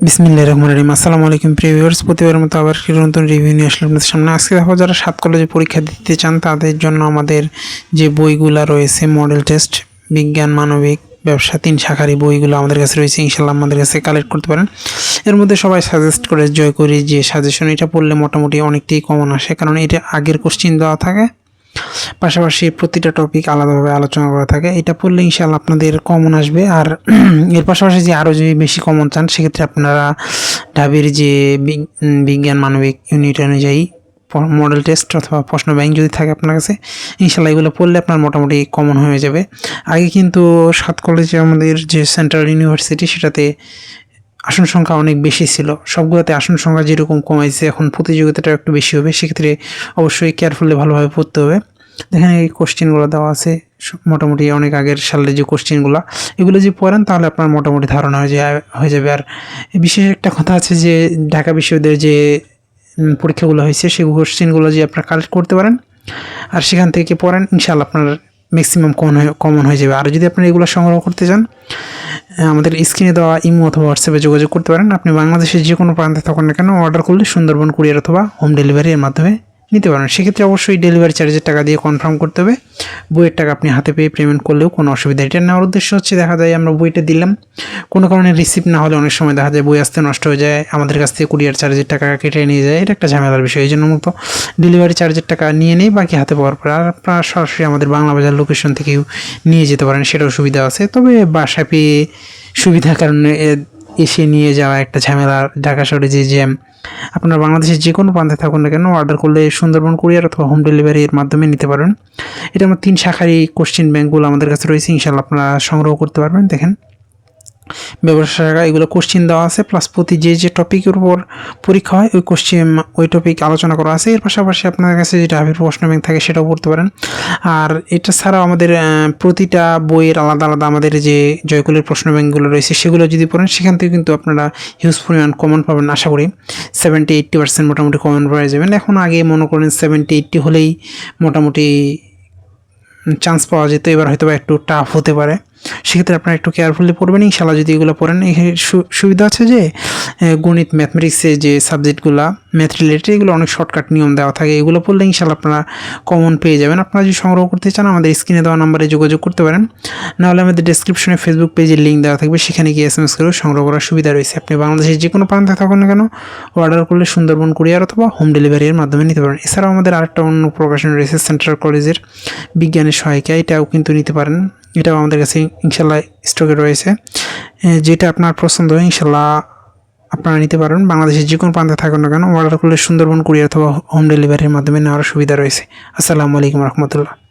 বিসমিল্লাহ রহমান রহিম। আসসালামু আলাইকুম প্রিভিউয়ার্স প্রতিবার মতো আবার একটি নতুন রিভিউ নিয়ে আসলাম আপনাদের সামনে। আজকে দেখো যারা সাত কলেজে পরীক্ষা দিতে চান, তাদের জন্য আমাদের যে বইগুলো রয়েছে মডেল টেস্ট বিজ্ঞান, মানবিক, ব্যবসা, তিন শাখারি বইগুলো আমাদের কাছে রয়েছে ইনশাল্লাহ আমাদের কাছে কালেক্ট করতে পারেন। এর মধ্যে সবাই সাজেস্ট করে, জয় করি যে সাজেশন এটা পড়লে মোটামুটি অনেকটাই কমন আসে, কারণ এটা আগের কোশ্চিন দেওয়া থাকে। পাশাপাশি প্রতিটা টপিক আলাদাভাবে আলোচনা করা থাকে। এটা পড়লে ইনশাল্লাহ আপনাদের কমন আসবে। আর এর পাশাপাশি যে আরও যদি বেশি কমন চান, সেক্ষেত্রে আপনারা ঢাবির যে বিজ্ঞান মানবিক ইউনিট অনুযায়ী মডেল টেস্ট অথবা প্রশ্ন ব্যাংক যদি থাকে আপনার কাছে ইনশাল্লাহ এগুলো পড়লে আপনার মোটামুটি কমন হয়ে যাবে। আগে কিন্তু সাত কলেজে আমাদের যে সেন্ট্রাল ইউনিভার্সিটি সেটাতে আসন সংখ্যা অনেক বেশি ছিল। সবগুলোতে আসন সংখ্যা যেরকম কমাইছে এখন প্রতিযোগিতাটা একটু বেশি হবে। সেক্ষেত্রে অবশ্যই কেয়ারফুলি ভালোভাবে পড়তে হবে। দেখেন এই কোশ্চেনগুলো দেওয়া আছে। মোটামুটি অনেক আগের সালের যে কোশ্চেনগুলো এগুলো যদি পড়েন তাহলে আপনার মোটামুটি ধারণা হয়ে যায়, হয়ে যাবে। আর বিশেষ একটা কথা আছে যে, ঢাকা বিশ্ববিদ্যালয়ের যে পরীক্ষাগুলো হয়েছে, সেই কোশ্চেনগুলো যে আপনারা কালেক্ট করতে পারেন, আর সেখান থেকে পড়েন ইনশাল্লাহ আপনার ম্যাক্সিমাম কমন হয়ে কমন হয়ে যাবে। আর যদি আপনি এগুলো সংগ্রহ করতে চান আমাদের স্ক্রিনে দেওয়া ইমো অথবা হোয়াটসঅ্যাপে যোগাযোগ করতে পারেন। আপনি বাংলাদেশের যে কোনো প্রান্তে থাকুন না কেন অর্ডার করলে সুন্দরবন কুরিয়ার অথবা হোম ডেলিভারির মাধ্যমে নিতে পারেন সেক্ষেত্রে অবশ্যই ডেলিভারি চার্জের টাকা দিয়ে কনফার্ম করতে হবে। বইয়ের টাকা আপনি হাতে পেয়ে পেমেন্ট করলেও কোনো অসুবিধা। এটা নেওয়ার উদ্দেশ্য হচ্ছে দেখা যায় আমরা বইটা দিলাম। কোনো কারণে রিসিভ না হলে অনেক সময় দেখা যায় বই আসতে নষ্ট হয়ে যায়। আমাদের কাছ থেকে কুরিয়ার চার্জের টাকা কেটে নিয়ে যায়। এটা একটা ঝামেলার বিষয়, এই জন্য মতো ডেলিভারি চার্জের টাকা নিয়ে নেই, বাকি হাতে পাওয়ার পর। আর আপনারা সরাসরি আমাদের বাংলা বাজার লোকেশন থেকেও নিয়ে যেতে পারেন, সেটাও সুবিধা আছে। তবে বাসা পেয়ে সুবিধার কারণে এসে নিয়ে যাওয়া একটা ঝামেলা ঢাকা শহরে যে জ্যাম। আপনারা বাংলাদেশের যে কোনো প্রান্তে থাকুন না কেন অর্ডার করলে সুন্দরবন কুরিয়ার অথবা হোম ডেলিভারির মাধ্যমে নিতে পারবেন। এটা আমার তিন শাখারই কোশ্চিন ব্যাঙ্কগুলো আমাদের কাছে রয়েছে ইনশাল্লাহ আপনারা সংগ্রহ করতে পারবেন। দেখেন। ব্যবসা শাখা এগুলো কোশ্চেন দেওয়া আছে প্লাস প্রতি যে যে টপিকের উপর পরীক্ষা হয়, ওই কোশ্চেন ওই টপিক আলোচনা করা আছে। এর পাশাপাশি আপনার কাছে যেটা হাবির প্রশ্ন ব্যাংক থাকে, সেটাও পড়তে পারেন। আর এটা ছাড়াও আমাদের প্রতিটা বইয়ের আলাদা আলাদা আমাদের যে জয়কুলের প্রশ্ন ব্যাংকগুলো রয়েছে, সেগুলো যদি পড়েন, সেখান থেকে কিন্তু আপনারা হিউজ পরিমাণ কমন পাবেন, আশা করি। সেভেন্টি এইট্টি পার্সেন্ট মোটামুটি কমন পাওয়া যাবেন। এখন আগে মনে করেন সেভেন্টি এইট্টি হলেই মোটামুটি চান্স পাওয়া যেত। এবার হয়তো একটু টাফ হতে পারে। সেক্ষেত্রে আপনারা একটু কেয়ারফুলি পড়বেন। ইনশাল্লাহ যদি এগুলো পড়েন সুবিধা আছে যে গণিত ম্যাথমেটিক্সে যে সাবজেক্টগুলো ম্যাথ রিলেটেড এগুলো অনেক শর্টকাট নিয়ম দেওয়া থাকে। এগুলো পড়লে ইনশাল্লাহ আপনারা কমন পেয়ে যাবেন। আপনারা যদি সংগ্রহ করতে চান, আমাদের স্ক্রিনে দেওয়া নাম্বারে যোগাযোগ করতে পারেন। নাহলে আমাদের ডিসক্রিপশনে ফেসবুক পেজের লিঙ্ক দেওয়া থাকবে। সেখানে গিয়ে এস এম এস করেও সংগ্রহ করার সুবিধা রয়েছে। আপনি বাংলাদেশের যে কোনো প্রান্তে থাকুন না কেন অর্ডার করলে সুন্দরবন কুরিয়ার অথবা হোম ডেলিভারির মাধ্যমে নিতে পারেন। এছাড়াও আমাদের আরেকটা অন্য প্রকাশন রয়েছে সেন্ট্রাল কলেজের বিজ্ঞানের সহায়িকা এটাও কিন্তু নিতে পারেন। এটাও আমাদের কাছে ইনশাল্লাহ স্টকে রয়েছে। যেটা আপনার পছন্দ, ইনশাল্লাহ আপনারা নিতে পারেন। বাংলাদেশের যে কোনো প্রান্তে থাকুন না কেন অর্ডার করলে সুন্দরবন কুরিয়ার অথবা হোম ডেলিভারির মাধ্যমে নেওয়ার সুবিধা রয়েছে। আসসালামু আলাইকুম রহমতুল্লাহ।